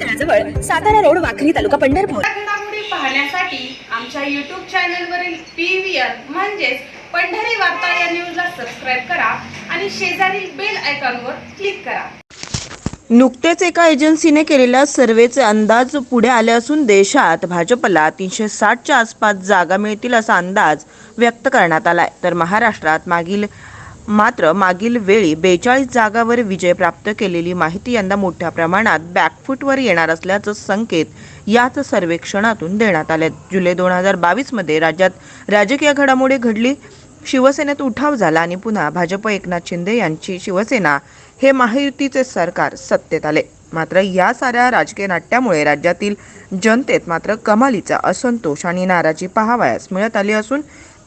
तळाजवळ Satara road Wakhari taluka Pandharpur. पाहण्यासाठी आमच्या YouTube चॅनलवरील पी व्ही आर म्हणजेच पंढरी वार्ता या न्यूजला सबस्क्राईब करा आणि शेजारील बेल आयकॉनवर क्लिक करा. नुकतेच एका एजन्सीने केलेल्या सर्वेचे अंदाज पुढे आले असून देशात भाजपला तीनशे साठच्या आसपास जागा मिळतील असा अंदाज व्यक्त करण्यात आलाय. तर महाराष्ट्रात मागील मात्र मागील वेळी बेचाळीस जागावर विजय प्राप्त केलेली माहिती यंदा मोठ्या प्रमाणात बॅकफूटवर येणार असल्याचं संकेत याच सर्वेक्षणातून देण्यात आले जुलै दोन हजार बावीसमध्ये राज्यात राजकीय घडामोडी घडली शिवसेनेत उठाव झाला आणि पुन्हा भाजप एकनाथ शिंदे यांची शिवसेना हे महायुतीचे सरकार सत्तेत आले. मात्र या साऱ्या राजकीय नाट्यामुळे राज्यातील जनतेत मात्र कमालीचा असंतोष आणि नाराजी पाहावयास मिळत आली असून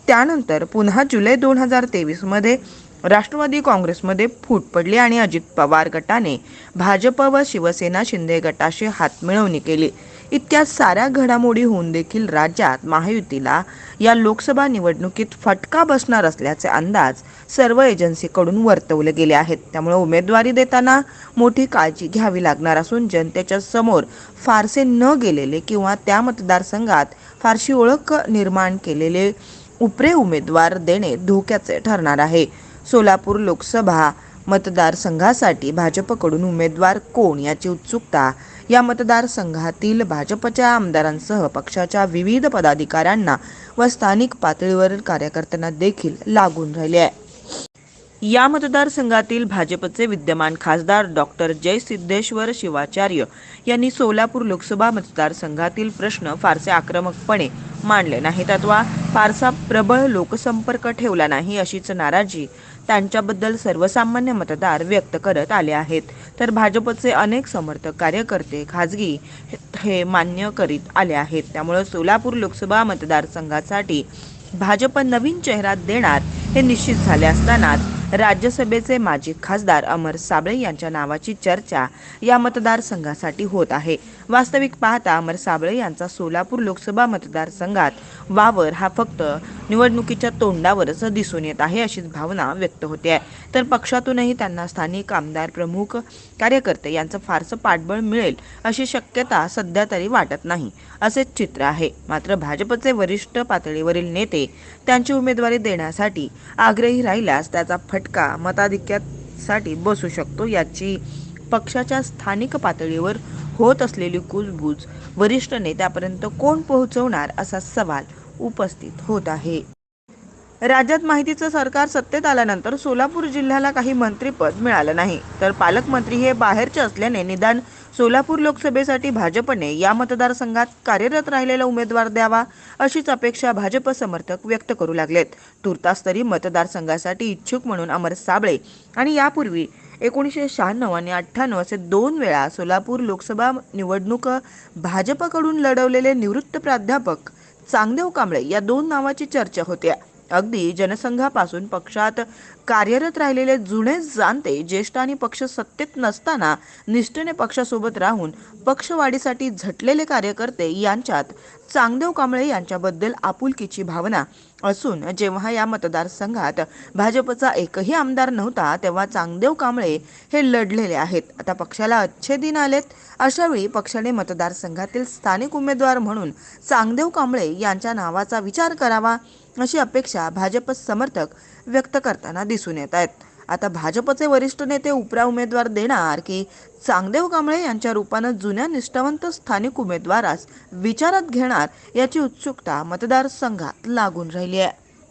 त्यानंतर पुन्हा जुलै दोन हजार तेवीसमध्ये राष्ट्रवादी काँग्रेसमध्ये फूट पडली आणि अजित पवार गटाने भाजप व शिवसेना शिंदे गटाशी हातमिळवणी केली. इतक्या साऱ्या घडामोडी होऊन देखील राज्यात महायुतीला या लोकसभा निवडणुकीत फटका बसणार असल्याचे अंदाज सर्व एजन्सीकडून वर्तवले गेले आहेत. त्यामुळे उमेदवारी देताना मोठी काळजी घ्यावी लागणार असून जनतेच्या समोर फारसे न गेलेले किंवा त्या मतदारसंघात फारशी ओळख निर्माण केलेले उपरे उमेदवार देणे धोक्याचे ठरणार आहे. सोलापूर लोकसभा मतदारसंघासाठी भाजपकडून उमेदवार कोण याची उत्सुकता? या मतदारसंघातील भाजपच्या आमदारांसह पक्षाच्या विविध पदाधिकाऱ्यांना व स्थानिक पातळीवरील कार्यकर्त्यांना देखील लागून राहिली आहे. या मतदारसंघातील भाजपचे विद्यमान खासदार डॉक्टर जय सिद्धेश्वर शिवाचार्य यांनी सोलापूर लोकसभा मतदारसंघातील प्रश्न फारसे आक्रमकपणे मांडले नाहीत. अथवा फारसा प्रबळ लोकसंपर्क ठेवला नाही अशीच नाराजी त्यांच्याबद्दल सर्वसामान्य मतदार व्यक्त करत आले आहेत. तर भाजपचे अनेक समर्थक कार्यकर्ते खाजगी हे मान्य करीत आले आहेत. त्यामुळे सोलापूर लोकसभा मतदारसंघासाठी भाजप नवीन चेहरा देणार हे निश्चित झाले असतानाच राज्यसभेचे माजी खासदार अमर साबळे यांच्या नावाची चर्चा या मतदारसंघासाठी होत आहे. वास्तविक पाहता अमर साबळे यांचा सोलापूर लोकसभा मतदारसंघात वावर हा फक्त निवडणुकीच्या तोंडावरच दिसून येत आहे अशीच भावना व्यक्त होते. आहे तर पक्षातूनही त्यांना स्थानिक आमदार प्रमुख कार्यकर्ते यांचं फारसं पाठबळ मिळेल अशी शक्यता सध्या तरी वाटत नाही असेच चित्र आहे. मात्र भाजपचे वरिष्ठ पातळीवरील नेते त्यांची उमेदवारी देण्यासाठी आग्रही राहिल्यास त्याचा फट फटका मताधिक्यासाठी बसू शकतो. याची पक्षाच्या स्थानिक पातळीवर होत असलेली कुजबूज वरिष्ठ नेत्यापर्यंत कोण पोहोचवणार असा सवाल उपस्थित होत आहे. राज्यात माहितीचं सरकार सत्तेत आल्यानंतर सोलापूर जिल्ह्याला काही मंत्रीपद मिळालं नाही. तर पालकमंत्री हे बाहेरचे असल्याने निदान सोलापूर लोकसभेसाठी भाजपने या मतदारसंघात कार्यरत राहिलेला उमेदवार द्यावा अशीच अपेक्षा भाजप समर्थक व्यक्त करू लागलेत. तुर्तास तरी मतदारसंघासाठी इच्छुक म्हणून अमर साबळे आणि यापूर्वी एकोणीसशे शहाण्णव आणि अठ्ठ्याण्णव असे दोन वेळा सोलापूर लोकसभा निवडणूक भाजपकडून लढवलेले निवृत्त प्राध्यापक चांगदेव कांबळे या दोन नावाची चर्चा होत्या अगदी जनसंघापासून पक्षात कार्यरत राहिलेले जुने जाणते ज्येष्ठ आणि पक्ष सत्तेत नसताना निष्ठेने पक्षासोबत राहून पक्षवाढीसाठी झटलेले कार्यकर्ते यांच्यात चांगदेव कांबळे यांच्याबद्दल आपुलकीची भावना असून जेव्हा या मतदारसंघात भाजपचा एकही आमदार नव्हता तेव्हा चांगदेव कांबळे हे लढलेले आहेत. आता पक्षाला अच्छे दिन आलेत. अशावेळी पक्षाने मतदारसंघातील स्थानिक उमेदवार म्हणून चांगदेव कांबळे यांच्या नावाचा विचार करावा अशी अपेक्षा भाजप समर्थक व्यक्त करताना दिसून येत आहेत. आता भाजपचे वरिष्ठ नेते उपरा उमेदवार देणार की चांगदेव कांबळे यांच्या रूपानं जुन्या निष्ठावंत स्थानिक उमेदवारास विचारात घेणार याची उत्सुकता मतदारसंघात लागून राहिली आहे.